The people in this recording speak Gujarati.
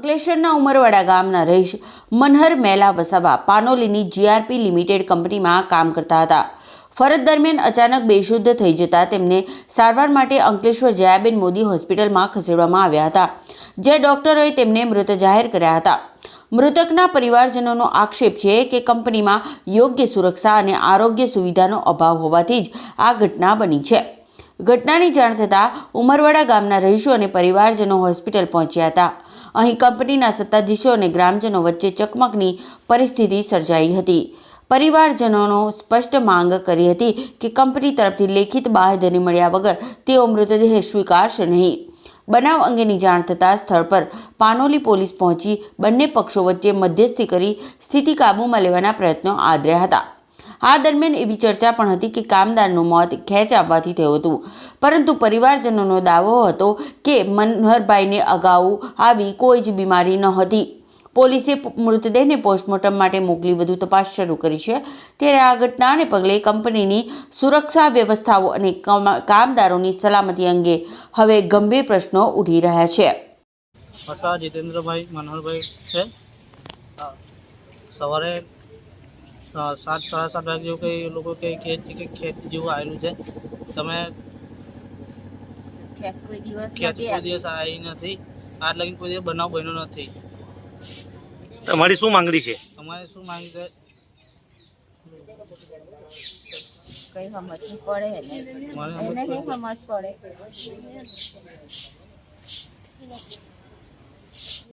અંકલેશ્વરના ઉમરવાડા ગામના રહીશ મનહર મેલા વસાવા પાનોલીની જીઆરપી લિમિટેડ કંપનીમાં કામ કરતા હતા. ફરજ દરમિયાન અચાનક બેશુદ્ધ થઈ જતા તેમને સારવાર માટે અંકલેશ્વર જયાબેન મોદી હોસ્પિટલમાં ખસેડવામાં આવ્યા હતા જે ડોક્ટરોએ તેમને મૃત જાહેર કર્યા હતા. મૃતકના પરિવારજનોનો આક્ષેપ છે કે કંપનીમાં યોગ્ય સુરક્ષા અને આરોગ્ય સુવિધાનો અભાવ હોવાથી જ આ ઘટના બની છે. ઘટનાની જાણ થતાં ઉમરવાડા ગામના રહીશો અને પરિવારજનો હોસ્પિટલ પહોંચ્યા હતા. અહીં કંપનીના સત્તાધીશો અને ગ્રામજનો વચ્ચે ચકમકની પરિસ્થિતિ સર્જાઈ હતી. પરિવારજનોનો સ્પષ્ટ માંગ કરી હતી કે કંપની તરફથી લેખિત બાહેધરી મળ્યા વગર તેઓ મૃતદેહ સ્વીકારશે નહીં. બનાવ અંગેની જાણ થતાં સ્થળ પર પાનોલી પોલીસ પહોંચી બંને પક્ષો વચ્ચે મધ્યસ્થી કરી સ્થિતિ કાબૂમાં લેવાના પ્રયત્નો આદર્યા હતા. આ દરમિયાન એવી ચર્ચા પણ હતી કે કામદારનું મોત ખેંચ આવવાથી થયું હતું. પરંતુ પરિવારજનોનો દાવો હતો કે મનહરભાઈને અગાઉ આવી કોઈ જ બીમારી ન હતી. પોલીસે મૃતદેહને પોસ્ટમોર્ટમ માટે મોકલી વધુ તપાસ શરૂ કરી છે. ત્યારે આ ઘટનાને પગલે કંપનીની સુરક્ષા વ્યવસ્થાઓ અને કમા- કામદારોની સલામતી અંગે હવે ગંભીર પ્રશ્નો ઉઠી રહ્યા છે. જીતેન્દ્રભાઈ મનોહરભાઈ છે સવારે સાત સાડા સાત વાગે જેવું કંઈ એ લોકો કંઈ કહે છે કે ખેત જેવું આવેલું છે. તમે ખેત કોઈ દિવસ કોઈ દિવસ આવી નથી. આજ લગીન કોઈ દિવસ બનાવ બન્યો નથી. તમારી શું માંગણી છે? અમારે શું માંગણી છે? કઈ સમજ પડે એને. મને એને. સમજ પડે.